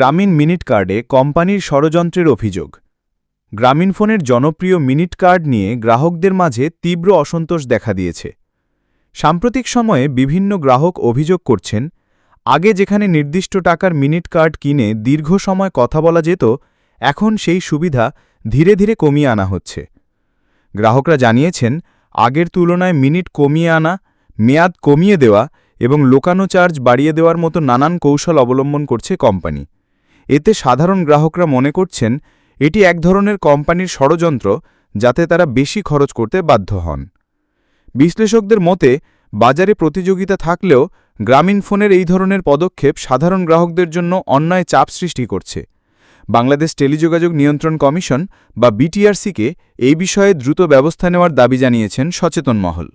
গ্রামীণ মিনিট কার্ডে কোম্পানির ষড়যন্ত্রের অভিযোগ। গ্রামীণফোনের জনপ্রিয় মিনিট কার্ড নিয়ে গ্রাহকদের মাঝে তীব্র অসন্তোষ দেখা দিয়েছে। সাম্প্রতিক সময়ে বিভিন্ন গ্রাহক অভিযোগ করছেন, আগে যেখানে নির্দিষ্ট টাকার মিনিট কার্ড কিনে দীর্ঘ সময় কথা বলা যেত, এখন সেই সুবিধা ধীরে ধীরে কমিয়ে আনা হচ্ছে। গ্রাহকরা জানিয়েছেন, আগের তুলনায় মিনিট কমিয়ে আনা, মেয়াদ কমিয়ে দেওয়া এবং লোকানো চার্জ বাড়িয়ে দেওয়ার মতো নানান কৌশল অবলম্বন করছে কোম্পানি। এতে সাধারণ গ্রাহকরা মনে করছেন, এটি এক ধরনের কোম্পানির ষড়যন্ত্র যাতে তারা বেশি খরচ করতে বাধ্য হন। বিশ্লেষকদের মতে, বাজারে প্রতিযোগিতা থাকলেও গ্রামীণ ফোনের এই ধরনের পদক্ষেপ সাধারণ গ্রাহকদের জন্য অন্যায় চাপ সৃষ্টি করছে। বাংলাদেশ টেলিযোগাযোগ নিয়ন্ত্রণ কমিশন বা বিটিআরসিকে এই বিষয়ে দ্রুত ব্যবস্থা নেওয়ার দাবি জানিয়েছেন সচেতন মহল।